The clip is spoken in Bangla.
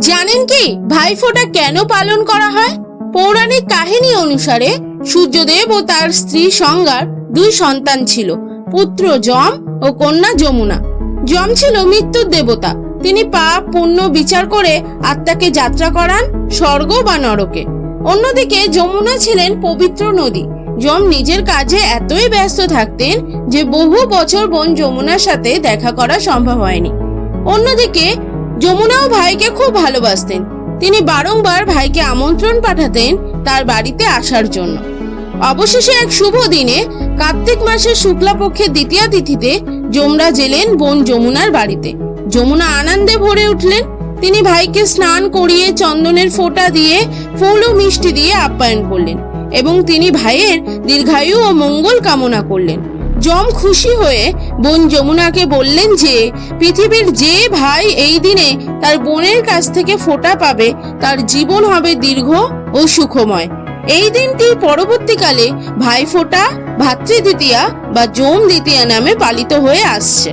জানেন কি? ভাইফোঁটা কেন পালন করা হয়? পৌরাণিক কাহিনী অনুসারে সূর্যদেব ও তার স্ত্রী সংজ্ঞার দুই সন্তান ছিল, পুত্র যম ও কন্যা যমুনা। যম ছিল মৃত্যুর দেবতা। তিনি পাপ, পুণ্য বিচার করে আত্মাকে যাত্রা করান স্বর্গ বা নরকে। অন্যদিকে যমুনা ছিলেন পবিত্র নদী। যম নিজের কাজে এতই ব্যস্ত থাকতেন যে বহু বছর বোন যমুনার সাথে দেখা করা সম্ভব হয়নি। অন্যদিকে যমুনাও ভাইকে খুব ভালোবাসতেন। তিনি বারংবার ভাইকে আমন্ত্রণ পাঠাতেন তার বাড়িতে আসার জন্য। অবশেষে এক শুভ দিনে কার্তিক মাসের শুক্লাপক্ষের দ্বিতীয় তিথিতে যমরা জেলেন বোন যমুনার বাড়িতে। যমুনা আনন্দে ভরে উঠলেন। তিনি ভাইকে স্নান করিয়ে চন্দনের ফোঁটা দিয়ে, ফুল ও মিষ্টি দিয়ে আপ্যায়ন করলেন এবং তিনি ভাইয়ের দীর্ঘায়ু ও মঙ্গল কামনা করলেন। যম খুশি হয়ে বোন যমুনাকে বললেন যে, পৃথিবীর যে ভাই এই দিনে তার বোনের কাছ থেকে ফোঁটা পাবে, তার জীবন হবে দীর্ঘ ও সুখময়। এই দিনটি পরবর্তীকালে ভাইফোঁটা ভাতৃদ্বিতীয়া বা যম দ্বিতীয়া নামে পালিত হয়ে আসছে।